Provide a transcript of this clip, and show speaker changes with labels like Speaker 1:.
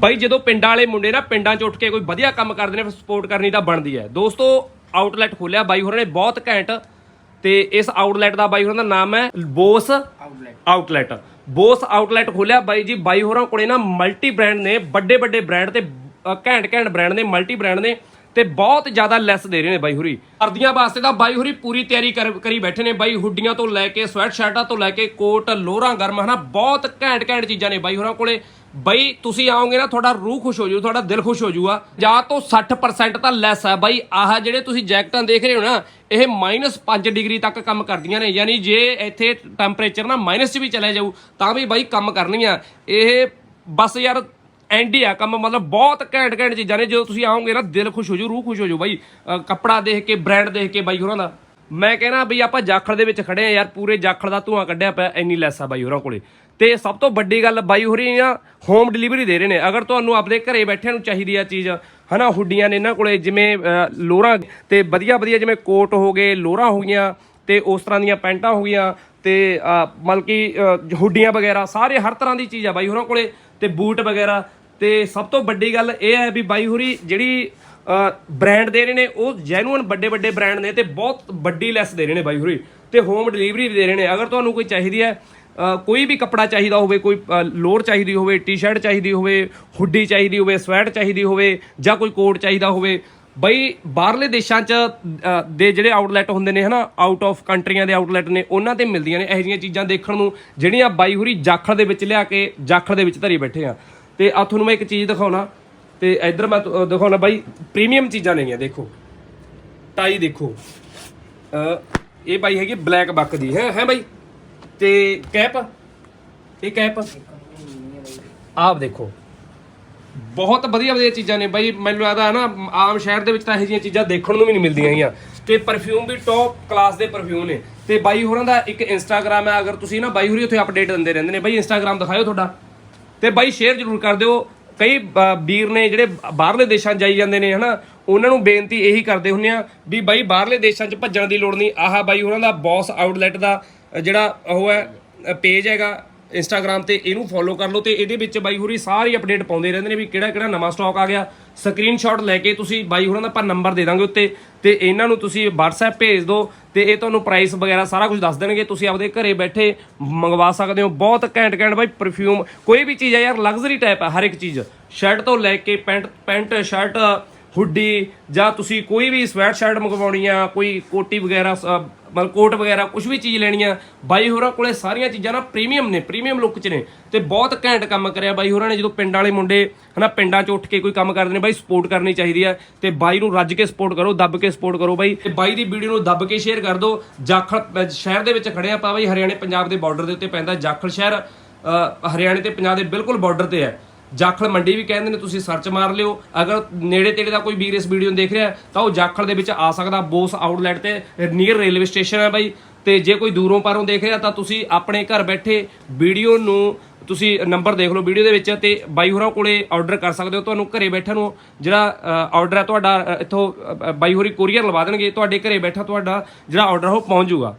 Speaker 1: ਬਾਈ ਜਦੋਂ ਪਿੰਡਾਂ ਵਾਲੇ ਮੁੰਡੇ ਨਾ ਪਿੰਡਾਂ 'ਚ ਉੱਠ ਕੇ ਕੋਈ ਵਧੀਆ ਕੰਮ ਕਰਦੇ ਨੇ ਫਿਰ ਸਪੋਰਟ ਕਰਨੀ ਤਾਂ ਬਣਦੀ ਹੈ। ਦੋਸਤੋ ਆਊਟਲੈਟ ਖੋਲਿਆ ਬਾਈ ਹੋਰਾਂ ਨੇ ਬਹੁਤ ਘੈਂਟ। ਤੇ ਇਸ ਆਊਟਲੈਟ ਦਾ ਬਾਈ ਹੋਰਾਂ ਦਾ ਨਾਮ ਹੈ ਬੋਸ
Speaker 2: ਆਊਟਲੈਟ
Speaker 1: ਬੋਸ ਆਊਟਲੈਟ ਖੋਲਿਆ ਬਾਈ ਜੀ। ਬਾਈ ਹੋਰਾਂ ਕੋਲੇ ਨਾ ਮਲਟੀ ਬ੍ਰਾਂਡ ਨੇ ਵੱਡੇ ਵੱਡੇ ਬ੍ਰਾਂਡ ਤੇ ਘੈਂਟ ਘੈਂਟ ਬ੍ਰਾਂਡ ਨੇ ਮਲਟੀ ਬ੍ਰਾਂਡ ਨੇ ਤੇ ਬਹੁਤ ਜ਼ਿਆਦਾ ਲੈਸ ਦੇ ਰਹੇ ਨੇ ਬਾਈ ਹੁਰੀ। ਸਰਦੀਆਂ ਵਾਸਤੇ ਤਾਂ ਬਾਈ ਹੁਰੀ ਪੂਰੀ ਤਿਆਰੀ ਕਰ- ਕਰੀ ਬੈਠੇ ਨੇ ਬਾਈ। ਹੁੱਡੀਆਂ ਤੋਂ ਲੈ ਕੇ ਸਵੈਟ ਸ਼ਰਟਾਂ ਤੋਂ ਲੈ ਕੇ ਕੋਟ ਲੋਰਾਂ ਗਰਮ ਹਨਾ ਬਹੁਤ ਘੈਂਟ ਘੈਂਟ ਚੀਜ਼ਾਂ ਨੇ ਬਾਈ ਹੋਰਾਂ ਕੋਲੇ। ਬਾਈ ਤੁਸੀਂ ਆਓਗੇ ਨਾ, ਤੁਹਾਡਾ ਰੂਹ ਖੁਸ਼ ਹੋ ਜਾਊ, ਤੁਹਾਡਾ ਦਿਲ ਖੁਸ਼ ਹੋ ਜਾਊਗਾ। ਜਾਂ ਤੋਂ 60% ਤਾਂ ਲੈਸ ਹੈ ਬਾਈ ਆਹ ਜਿਹੜੇ ਤੁਸੀਂ ਜੈਕਟਾਂ ਦੇਖ ਰਹੇ ਹੋ ਨਾ, ਇਹ -5 ਡਿਗਰੀ ਤੱਕ ਕੰਮ ਕਰਦੀਆਂ ਨੇ। ਯਾਨੀ ਜੇ ਇੱਥੇ ਟੈਂਪਰੇਚਰ ਨਾ ਮਾਈਨਸ 'ਚ ਵੀ ਚਲੇ ਜਾਊ, ਤਾਂ ਵੀ ਬਾਈ ਕੰਮ ਕਰਨੀਆਂ। ਇਹ ਬਸ ਯਾਰ ਐਂਡੀ ਆ ਕੰਮ। ਮਤਲਬ ਬਹੁਤ ਘੈਂਟ ਘੈਂਟ ਚੀਜ਼ਾਂ ਨੇ। ਜਦੋਂ ਤੁਸੀਂ ਆਓਗੇ ਨਾ, ਦਿਲ ਖੁਸ਼ ਹੋ ਜਾਊ, ਰੂਹ ਖੁਸ਼ ਹੋ ਜਾਊ ਬਾਈ। ਕੱਪੜਾ ਦੇਖ ਕੇ ਬ੍ਰਾਂਡ ਦੇਖ ਕੇ ਬਾਈ ਹੋਰਾਂ ਦਾ। ਮੈਂ ਕਹਿਣਾ ਬਈ ਆਪਾਂ ਜਾਖੜ ਦੇ ਵਿੱਚ ਖੜੇ ਆ ਯਾਰ ਪੂਰੇ ਜਾਖੜ ਦਾ ਧੂਆਂ ਕੱਢਿਆ ਪਿਆ ਇੰਨੀ ਲੈਸ ਆ ਬਾਈ ਹੋਰਾਂ ਕੋਲੇ। ਤੇ ਸਭ ਤੋਂ ਵੱਡੀ ਗੱਲ ਬਾਈ ਹੋਰੀ ਆ ਹੋਮ ਡਿਲੀਵਰੀ ਦੇ ਰਹੇ ਨੇ। ਅਗਰ ਤੁਹਾਨੂੰ ਆਪਣੇ ਘਰੇ ਬੈਠਿਆਂ ਨੂੰ ਚਾਹੀਦੀ ਆ ਚੀਜ਼ ਹਨਾ ਹੁੱਡੀਆਂ ਨੇ ਇਹਨਾਂ ਕੋਲੇ ਜਿਵੇਂ ਅ, ਲੋਰਾਂ ਤੇ ਵਧੀਆ ਵਧੀਆ ਜਿਵੇਂ ਕੋਟ ਹੋ ਗਏ ਲੋਰਾਂ ਹੋ ਗਈਆਂ ਤੇ ਉਸ ਤਰ੍ਹਾਂ ਦੀਆਂ ਪੈਂਟਾਂ ਹੋ ਗਈਆਂ ਤੇ ਅ, ਮਤਲਬ ਕਿ ਹੁੱਡੀਆਂ ਵਗੈਰਾ ਸਾਰੇ ਹਰ ਤਰ੍ਹਾਂ ਦੀ ਚੀਜ਼ ਆ ਬਾਈ ਹੋਰਾਂ ਕੋਲੇ ਤੇ ਬੂਟ ਵਗੈਰਾ। ਤੇ ਸਭ ਤੋਂ ਵੱਡੀ ਗੱਲ ਇਹ ਹੈ ਵੀ ਬਾਈ ਹੋਰੀ ਜਿਹੜੀ ਬ੍ਰਾਂਡ ਦੇ ਰਹੇ ਨੇ ਉਹ ਜੈਨੂਅਨ ਵੱਡੇ ਵੱਡੇ ਬ੍ਰਾਂਡ ਨੇ ਤੇ ਬਹੁਤ ਵੱਡੀ ਲੈਸ ਦੇ ਰਹੇ ਨੇ ਬਾਈ ਹੁਰੀ। ਤੇ ਹੋਮ ਡਿਲੀਵਰੀ ਵੀ ਦੇ ਰਹੇ ਨੇ। ਅਗਰ ਤੁਹਾਨੂੰ ਕੋਈ ਚਾਹੀਦੀ ਹੈ ਕੋਈ ਵੀ ਕੱਪੜਾ ਚਾਹੀਦਾ ਹੋਵੇ ਕੋਈ ਅ, ਲੋਅਰ ਚਾਹੀਦੀ ਹੋਵੇ ਟੀ-ਸ਼ਰਟ ਚਾਹੀਦੀ ਹੋਵੇ ਹੁੱਡੀ ਚਾਹੀਦੀ ਹੋਵੇ ਸਵੈਟ ਚਾਹੀਦੀ ਹੋਵੇ ਜਾਂ ਕੋਈ ਕੋਟ ਚਾਹੀਦਾ ਹੋਵੇ ਬਈ ਬਾਹਰਲੇ ਦੇਸ਼ਾਂ 'ਚ ਦੇ ਜਿਹੜੇ ਆਊਟਲੈਟ ਹੁੰਦੇ ਨੇ ਹਨਾ ਆਊਟ ਆਫ ਕੰਟਰੀਆਂ ਦੇ ਆਊਟਲੈਟ ਨੇ ਉਹਨਾਂ ਤੇ ਮਿਲਦੀਆਂ ਨੇ ਇਹੋ ਜਿਹੀਆਂ ਚੀਜ਼ਾਂ ਦੇਖਣ ਨੂੰ ਜਿਹੜੀਆਂ ਬਾਈ ਹੁਰੀ ਜਾਖੜ ਦੇ ਵਿੱਚ ਲਿਆ ਕੇ ਜਾਖੜ ਦੇ ਵਿੱਚ ਧਰੀ ਬੈਠੇ ਆ। ਤੇ ਆ ਤੁਹਾਨੂੰ ਮੈਂ ਇੱਕ ਚੀਜ਼ ਦਿਖਾਉਣਾ। ਤੇ ਇੱਧਰ ਮੈਂ ਤੁ- ਅ, ਦਿਖਾਉਣਾ ਬਾਈ ਪ੍ਰੀਮੀਅਮ ਚੀਜ਼ਾਂ ਨੇਗੀਆਂ ਦੇਖੋ। ਟਾਈ ਦੇਖੋ। ਅ, ਇਹ ਬਾਈ ਹੈਗੀ ਬਲੈਕ ਬੱਕ ਦੀ ਹੈ ਹੈ ਬਾਈ? ਤੇ ਕੈਪ? ਇਹ ਕੈਪ? ਆਪ ਦੇਖੋ। ਬਹੁਤ ਵਧੀਆ ਵਧੀਆ ਚੀਜ਼ਾਂ ਨੇ ਬਾਈ ਮੈਨੂੰ ਲੱਗਦਾ ਹੈ ਨਾ ਆਮ ਸ਼ਹਿਰ ਦੇ ਵਿੱਚ ਤਾਂ ਇਹੋ ਜਿਹੀਆਂ ਚੀਜ਼ਾਂ ਦੇਖਣ ਨੂੰ ਵੀ ਨਹੀਂ ਮਿਲਦੀਆਂ ਹੈਗੀਆਂ। ਤੇ ਪਰਫਿਊਮ ਵੀ ਟੌਪ ਕਲਾਸ ਦੇ ਪਰਫਿਊਮ ਨੇ। ਤੇ ਬਾਈ ਹੋਰਾਂ ਦਾ ਇੱਕ ਇੰਸਟਾਗ੍ਰam ਹੈ ਅਗਰ ਤੁਸੀਂ ਨਾ ਬਾਈ ਹੋਰੀ ਉੱਥੇ ਅਪਡੇਟ ਦਿੰਦੇ ਰਹਿੰਦੇ ਨੇ। ਬਾਈ ਇੰਸਟਾਗ੍ਰam ਦਿਖਾਇਓ ਤੁਹਾਡਾ। ਤੇ ਬਾਈ ਸ਼ੇਅਰ ਜ਼ਰੂਰ ਕਰ ਦਿਓ। ਕਈ ਬ- ਵੀਰ ਨੇ ਜਿਹੜੇ ਬਾਹਰਲੇ ਦੇਸ਼ਾਂ 'ਚ ਜਾਈ ਜਾਂਦੇ ਨੇ, ਹਨਾ, ਉਹਨਾਂ ਨੂੰ ਬੇਨਤੀ ਇਹੀ ਕਰਦੇ ਹੁੰਨੇ ਆ ਵੀ ਬਾਈ ਬਾਹਰਲੇ ਦੇਸ਼ਾਂ 'ਚ ਭੱਜਣ ਦੀ ਲੋੜ ਨਹੀਂ। ਆਹਾ ਬਾਈ, ਉਹਨਾਂ ਦਾ ਬੌਸ ਆਊਟਲੈਟ ਦਾ ਜਿਹੜਾ ਉਹ ਹੈ ਪੇਜ ਹੈਗਾ। ਇੰਸਟਾਗ੍ਰam ਤੇ ਇਹਨੂੰ ਫੋਲੋ ਕਰ ਲਓ ਤੇ ਇਹਦੇ ਵਿੱਚ ਬਾਈ ਹੋਰੀ ਸਾਰੀ ਅਪਡੇਟ ਪਾਉਂਦੇ ਰਹਿੰਦੇ ਨੇ ਵੀ ਕਿਹੜਾ ਕਿਹੜਾ ਨਵਾਂ ਸਟਾਕ ਆ ਗਿਆ। ਸਕਰੀਨਸ਼ਾਟ ਲੈ ਕੇ ਤੁਸੀਂ ਬਾਈ ਹੋਰਾਂ ਦਾ ਆਪਾਂ ਨੰਬਰ ਦੇ ਦਾਂਗੇ ਉੱਤੇ ਤੇ ਇਹਨਾਂ ਨੂੰ ਤੁਸੀਂ WhatsApp ਭੇਜ ਦਿਓ ਤੇ ਇਹ ਤੁਹਾਨੂੰ ਪ੍ਰਾਈਸ ਵਗੈਰਾ ਸਾਰਾ ਕੁਝ ਦੱਸ ਦੇਣਗੇ। ਤੁਸੀਂ ਆਪਦੇ ਘਰੇ ਬੈਠੇ ਮੰਗਵਾ ਸਕਦੇ ਹੋ। ਬਹੁਤ ਘੈਂਟ ਘੈਂਟ ਬਾਈ ਪਰਫਿਊਮ ਕੋਈ ਵੀ ਚੀਜ਼ ਹੈ ਯਾਰ ਲਗਜ਼ਰੀ ਟਾਈਪ ਹੈ ਹਰ ਇੱਕ ਚੀਜ਼। ਸ਼ਰਟ ਤੋਂ ਲੈ ਕੇ ਪੈਂਟ ਪੈਂਟ ਸ਼ਰਟ ਹੁੱਡੀ ਜਾਂ ਤੁਸੀਂ ਕੋਈ ਵੀ ਸਵੈਟ ਸ਼ਰਟ ਮੰਗਵਾਉਣੀ ਆ, ਕੋਈ ਕੋਟੀ ਵਗੈਰਾ ਸ- ਮਤਲਬ ਕੋਟ ਵਗੈਰਾ ਕੁਝ ਵੀ ਚੀਜ਼ ਲੈਣੀ ਆ, ਬਾਈ ਹੋਰਾਂ ਕੋਲੇ ਸਾਰੀਆਂ ਚੀਜ਼ਾਂ ਨਾ ਪ੍ਰੀਮੀਅਮ ਨੇ ਪ੍ਰੀਮੀਅਮ ਲੁੱਕ 'ਚ ਨੇ ਤੇ ਬਹੁਤ ਘੈਂਟ ਕੰਮ ਕਰਿਆ ਬਾਈ ਹੋਰਾਂ ਨੇ, ਜਦੋਂ ਪਿੰਡ ਵਾਲੇ ਮੁੰਡੇ ਹਨਾ ਪਿੰਡਾਂ 'ਚ ਉੱਠ ਕੇ ਕੋਈ ਕੰਮ ਕਰਦੇ ਨੇ, ਬਾਈ ਸਪੋਰਟ ਕਰਨੀ ਚਾਹੀਦੀ ਆ ਤੇ ਬਾਈ ਨੂੰ ਰੱਜ ਕੇ ਸਪੋਰਟ ਕਰੋ, ਦੱਬ ਕੇ ਸਪੋਰਟ ਕਰੋ ਬਾਈ ਤੇ ਬਾਈ ਦੀ ਵੀਡੀਓ ਨੂੰ ਦੱਬ ਕੇ ਸ਼ੇਅਰ ਕਰ ਦਿਓ। ਜਾਖਲ ਸ਼ਹਿਰ ਦੇ ਵਿੱਚ ਖੜੇ ਆਪਾਂ ਬਾਈ ਹਰਿਆਣੇ ਪੰਜਾਬ ਦੇ ਬਾਰਡਰ ਦੇ ਉੱਤੇ ਪੈਂਦਾ ਜਾਖਲ ਸ਼ਹਿਰ। ਹਰਿਆਣੇ ਤੇ ਪੰਜਾਬ ਦੇ ਬਿਲਕੁਲ ਬਾਰਡਰ ਤੇ ਹੈ। ਜਾਖਲ ਮੰਡੀ ਵੀ ਕਹਿੰਦੇ ਨੇ ਤੁਸੀਂ ਸਰਚ ਮਾਰ ਲਿਓ। ਅਗਰ ਨੇੜੇ ਤੇੜੇ ਦਾ ਕੋਈ ਵੀਰ ਇਸ ਵੀਡੀਓ ਨੂੰ ਦੇਖ ਰਿਹਾ ਤਾਂ ਉਹ ਜਾਖਲ ਦੇ ਵਿੱਚ ਆ ਸਕਦਾ, ਬੋਸ ਆਊਟਲੈਟ ਤੇ ਨੀਅਰ ਰੇਲਵੇ ਸਟੇਸ਼ਨ ਹੈ ਬਾਈ। ਤੇ ਜੇ ਕੋਈ ਦੂਰੋਂ ਪਾਰੋਂ ਦੇਖ ਰਿਹਾ, ਤਾਂ ਤੁਸੀਂ ਆਪਣੇ ਘਰ ਬੈਠੇ ਵੀਡੀਓ ਨੂੰ ਤੁਸੀਂ ਨੰਬਰ ਦੇਖ ਲਓ ਵੀਡੀਓ ਦੇ ਵਿੱਚ ਤੇ ਬਾਈ ਹੋਰਾਂ ਕੋਲੇ ਆਰਡਰ ਕਰ ਸਕਦੇ ਹੋ। ਤੁਹਾਨੂੰ ਘਰੇ ਬੈਠਾ ਨੂੰ ਜਿਹੜਾ ਆਰਡਰ ਹੈ ਤੁਹਾਡਾ ਇੱਥੋਂ ਬਾਈ ਹੋਰੀ ਕੋਰੀਅਰ ਲਵਾ ਦੇਣਗੇ। ਤੁਹਾਡੇ ਘਰੇ ਬੈਠਾ ਤੁਹਾਡਾ ਜਿਹੜਾ ਆਰਡਰ ਉਹ ਪਹੁੰਚ ਜਾਊਗਾ।